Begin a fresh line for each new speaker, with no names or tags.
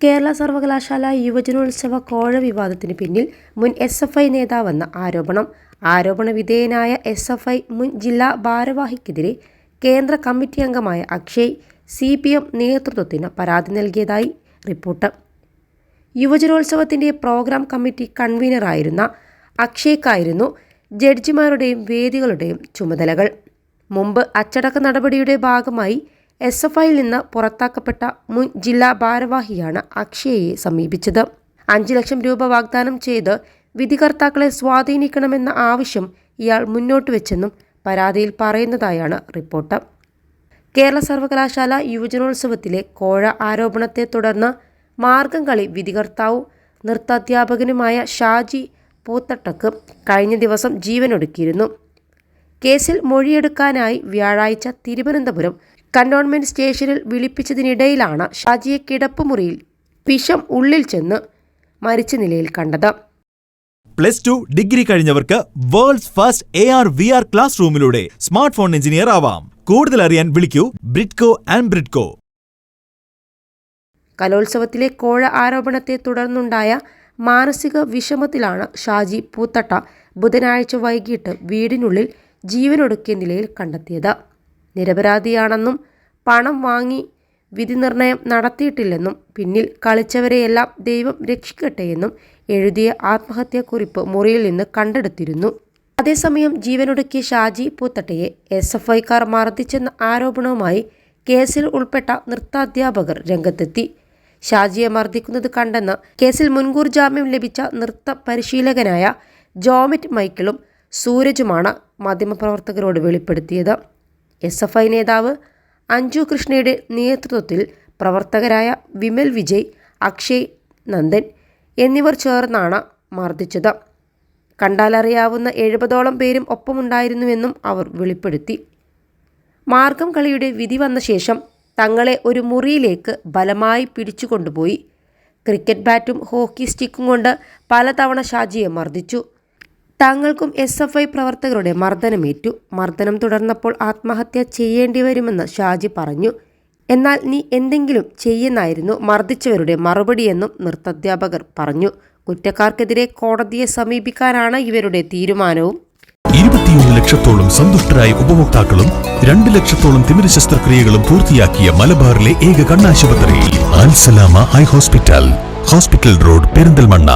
കേരള സർവകലാശാല യുവജനോത്സവ കോഴ വിവാദത്തിന് പിന്നിൽ മുൻ എസ് എഫ് ഐ നേതാവെന്ന ആരോപണം. ആരോപണ വിധേയനായ എസ് എഫ് ഐ മുൻ ജില്ലാ ഭാരവാഹിക്കെതിരെ കേന്ദ്ര കമ്മിറ്റി അംഗമായ അക്ഷയ് സി പി എം നേതൃത്വത്തിന് പരാതി നൽകിയതായി റിപ്പോർട്ട്. യുവജനോത്സവത്തിന്റെ പ്രോഗ്രാം കമ്മിറ്റി കൺവീനറായിരുന്ന അക്ഷയ്ക്കായിരുന്നു ജഡ്ജിമാരുടെയും വേദികളുടെയും ചുമതലകൾ. മുമ്പ് അച്ചടക്ക നടപടിയുടെ ഭാഗമായി എസ് എഫ് ഐയിൽ നിന്ന് പുറത്താക്കപ്പെട്ട മുൻ ജില്ലാ ഭാരവാഹിയാണ് അക്ഷയയെ സമീപിച്ചത്. അഞ്ച് ലക്ഷം രൂപ വാഗ്ദാനം ചെയ്ത് വിധികർത്താക്കളെ സ്വാധീനിക്കണമെന്ന ആവശ്യം ഇയാൾ മുന്നോട്ട് വെച്ചെന്നും പരാതിയിൽ പറയുന്നതായാണ് റിപ്പോർട്ട്. കേരള സർവകലാശാല യുവജനോത്സവത്തിലെ കോഴ ആരോപണത്തെ തുടർന്ന് മാർഗം കളി വിധികർത്താവും നൃത്താധ്യാപകനുമായ ഷാജി പൂത്തട്ടക്ക് കഴിഞ്ഞ ദിവസം ജീവനൊടുക്കിയിരുന്നു. കേസിൽ മൊഴിയെടുക്കാനായി വ്യാഴാഴ്ച തിരുവനന്തപുരം കന്റോൺമെന്റ് സ്റ്റേഷനിൽ വിളിപ്പിച്ചതിനിടയിലാണ് ഷാജിയെ കിടപ്പുമുറിയിൽ വിഷം ഉള്ളിൽ ചെന്ന് മരിച്ച നിലയിൽ കണ്ടത്.
Plus two degree കഴിഞ്ഞവർക്ക് world's first A R V R class റൂമിലൂടെ smart phone engineer ആവാം. കൂടുതൽ അറിയാൻ വിളിക്കൂ ബ്രിഡ്കോ ആൻഡ് ബ്രിഡ്കോ.
കലോത്സവത്തിലെ കോഴ ആരോപണത്തെ തുടർന്നുണ്ടായ മാനസിക വിഷമത്തിലാണ് ഷാജി പൂത്തട്ട ബുധനാഴ്ച വൈകിട്ട് വീടിനുള്ളിൽ ജീവനൊടുക്കിയ നിലയിൽ കണ്ടെത്തിയത്. നിരപരാധിയാണെന്നും പണം വാങ്ങി വിധി നിർണയം നടത്തിയിട്ടില്ലെന്നും പിന്നിൽ കളിച്ചവരെയെല്ലാം ദൈവം രക്ഷിക്കട്ടെയെന്നും എഴുതിയ ആത്മഹത്യാക്കുറിപ്പ് മുറിയിൽ നിന്ന് കണ്ടെടുത്തിരുന്നു. അതേസമയം ജീവനൊടുക്കിയ ഷാജി പൂത്തട്ടയെ എസ് എഫ് ഐക്കാർ മർദ്ദിച്ചെന്ന ആരോപണവുമായി കേസിൽ ഉൾപ്പെട്ട നൃത്താധ്യാപകർ രംഗത്തെത്തി. ഷാജിയെ മർദ്ദിക്കുന്നത് കണ്ടെന്ന് കേസിൽ മുൻകൂർ ജാമ്യം ലഭിച്ച നൃത്ത പരിശീലകനായ ജോമിറ്റ് മൈക്കിളും സൂരജുമാണ് മാധ്യമപ്രവർത്തകരോട് വെളിപ്പെടുത്തിയത്. എസ് എഫ് ഐ നേതാവ് അഞ്ജു കൃഷ്ണയുടെ നേതൃത്വത്തിൽ പ്രവർത്തകരായ വിമൽ വിജയ് അക്ഷയ് നന്ദൻ എന്നിവർ ചേർന്നാണ് മർദ്ദിച്ചത്. കണ്ടാലറിയാവുന്ന എഴുപതോളം പേരും ഒപ്പമുണ്ടായിരുന്നുവെന്നും അവർ വെളിപ്പെടുത്തി. മാർഗം കളിയുടെ വിധി വന്ന ശേഷം തങ്ങളെ ഒരു മുറിയിലേക്ക് ബലമായി പിടിച്ചുകൊണ്ടുപോയി. ക്രിക്കറ്റ് ബാറ്റും ഹോക്കി സ്റ്റിക്കും കൊണ്ട് പലതവണ ഷാജിയെ മർദ്ദിച്ചു. തങ്ങൾക്കും എസ് എഫ് ഐ പ്രവർത്തകരുടെ മർദ്ദനമേറ്റു. മർദ്ദനം തുടർന്നപ്പോൾ ആത്മഹത്യ ചെയ്യേണ്ടി വരുമെന്ന് ഷാജി പറഞ്ഞു. എന്നാൽ നീ എന്തെങ്കിലും ചെയ്യുന്നായിരുന്നു മർദ്ദിച്ചവരുടെ മറുപടിയെന്നും നൃത്താധ്യാപകർ പറഞ്ഞു. കുറ്റക്കാർക്കെതിരെ കോടതിയെ സമീപിക്കാനാണ് ഇവരുടെ തീരുമാനവും.
ഇരുപത്തിയൊന്ന് ലക്ഷത്തോളം സന്തുഷ്ടരായ ഉപഭോക്താക്കളും രണ്ട് ലക്ഷത്തോളം തിമിര ശസ്ത്രക്രിയകളും പൂർത്തിയാക്കിയ മലബാറിലെ ഏക കണ്ണാശുപത്രി ഹോസ്പിറ്റൽ. Hospital road Perinthalmanna.